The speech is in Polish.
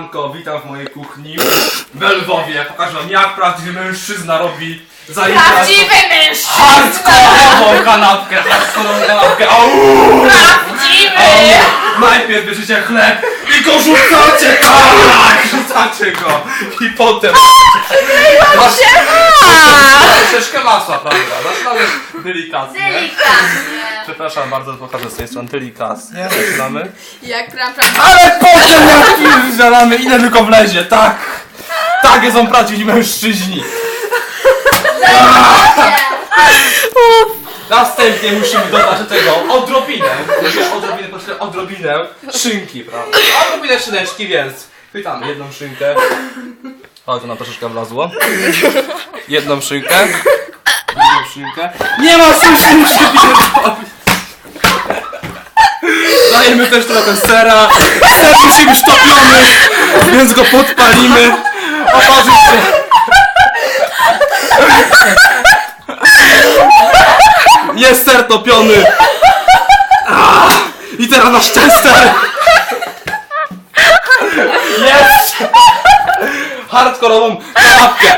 Siemanko, witam w mojej kuchni w Lwowie. Pokażę wam jak prawdziwy mężczyzna robi zajęcia Prawdziwy mężczyzna! hardkorową kanapkę, hardkorową kanapkę. Au! Prawdziwy! Au! Najpierw bierzecie chleb i go rzucacie, tak! Rzucacie go i potem... Masz troszeczkę masła, prawda? Zaczynamy delikatnie. Delikatnie. Przepraszam bardzo, pokażę z tej strony delikatnie. Zaczynamy. Jak pram pram. Ale potem zalamy, ile tylko wlezie, tak! Tak są prawdziwi mężczyźni. Następnie musimy dodać do tego odrobinę, musimy odrobinę, proszę, odrobinę szynki, prawda? Odrobinę szyneczki, więc chwytamy jedną szynkę. O, to nam troszeczkę wlazło. Jedną szynkę. Drugą szynkę. Nie ma szynki, muszę pierdolić. Dajemy też trochę sera. Ser musi być topiony, więc go podpalimy. Opatrzycie. Jest ser topiony. I teraz nasz tester. Jest! Hardkorową kanapkę.